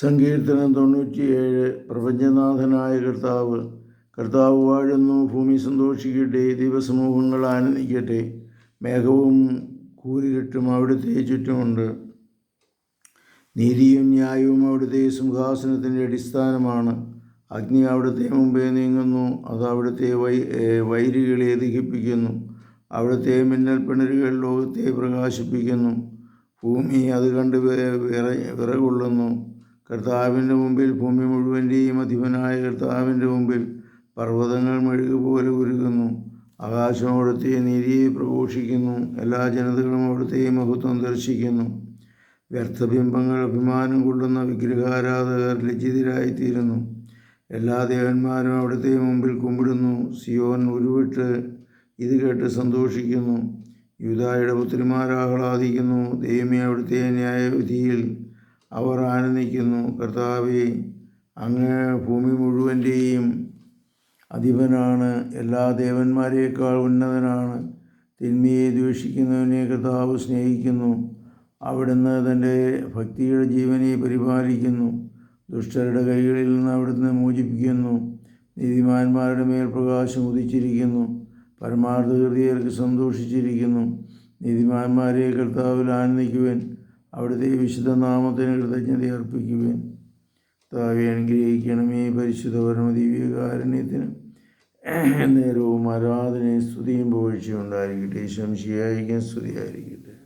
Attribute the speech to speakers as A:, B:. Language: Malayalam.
A: സങ്കീർത്തനം തൊണ്ണൂറ്റിയേഴ്. പ്രപഞ്ചനാഥനായ കർത്താവ് കർത്താവ് വാഴുന്നു ഭൂമി സന്തോഷിക്കട്ടെ ദൈവസമൂഹങ്ങൾ ആനന്ദിക്കട്ടെ. മേഘവും കൂരിരുട്ടും അവിടുത്തെ ചുറ്റുമുണ്ട്. നീതിയും ന്യായവും അവിടുത്തെ സിംഹാസനത്തിന്റെ അടിസ്ഥാനമാണ്. അഗ്നി അവിടുത്തെ മുമ്പേ നീങ്ങുന്നു അത് അവിടുത്തെ വൈ വൈരികളെ ദഹിപ്പിക്കുന്നു. അവിടുത്തെ മിന്നൽ പിണരുകൾ ലോകത്തെ പ്രകാശിപ്പിക്കുന്നു. ഭൂമി അത് കണ്ട് വിറകൊള്ളുന്നു. കർത്താവിന്റെ മുമ്പിൽ ഭൂമി മുഴുവന്റെയും അധിപനായ കർത്താവിന്റെ മുമ്പിൽ പർവതങ്ങൾ മെഴുകുപോലെ ഉരുകുന്നു. ആകാശം അവിടുത്തെ നീതിയെ പ്രഘോഷിക്കുന്നു. എല്ലാ ജനതകളും അവിടുത്തെ മഹത്വം ദർശിക്കുന്നു. വ്യർത്ഥബിംബങ്ങൾ അഭിമാനം കൊള്ളുന്ന വിഗ്രഹാരാധകർ ലജ്ജിതരായിത്തീരുന്നു എല്ലാ ദേവന്മാരും അവിടുത്തെ മുമ്പിൽ കുമ്പിടുന്നു. സിയോൻ ഉരുവിട്ട് ഇത് കേട്ട് സന്തോഷിക്കുന്നു. യൂതായുടെ പുത്രിമാരാഹ്ലാദിക്കുന്നു ദൈവമേ അവിടുത്തെ ന്യായവിധിയിൽ അവർ ആനന്ദിക്കുന്നു. കർത്താവെ അങ്ങ് ഭൂമി മുഴുവന്റെയും അധിപനാണ്. എല്ലാ ദേവന്മാരേക്കാൾ ഉന്നതനാണ്. തിന്മയെ ദ്വേഷിക്കുന്നവനെ കർത്താവ് സ്നേഹിക്കുന്നു. അവിടുന്ന് തന്റെ ഭക്തിയുടെ ജീവനെ പരിപാലിക്കുന്നു. ദുഷ്ടരുടെ കൈകളിൽ നിന്ന് അവിടുന്ന് മോചിപ്പിക്കുന്നു. നീതിമാന്മാരുടെ മേൽ പ്രകാശം ഉദിച്ചിരിക്കുന്നു. പരമാർത്ഥ ഹൃദയർക്ക് സന്തോഷിച്ചിരിക്കുന്നു. നീതിമാന്മാരെ കർത്താവിൽ ആനന്ദിക്കുവാൻ. അവിടുത്തെ വിശുദ്ധ നാമത്തിന് കൃതജ്ഞത അർപ്പിക്കുവാൻ. താവെ അനുഗ്രഹിക്കണമേ പരിശുദ്ധ പരമ ദിവ്യകാരുണ്യത്തിന് നേരവും ആരാധനയും സ്തുതിയും പോഴ്ചയും ഉണ്ടായിരിക്കട്ടെ. ശംശിയായിരിക്കും സ്തുതിയായിരിക്കും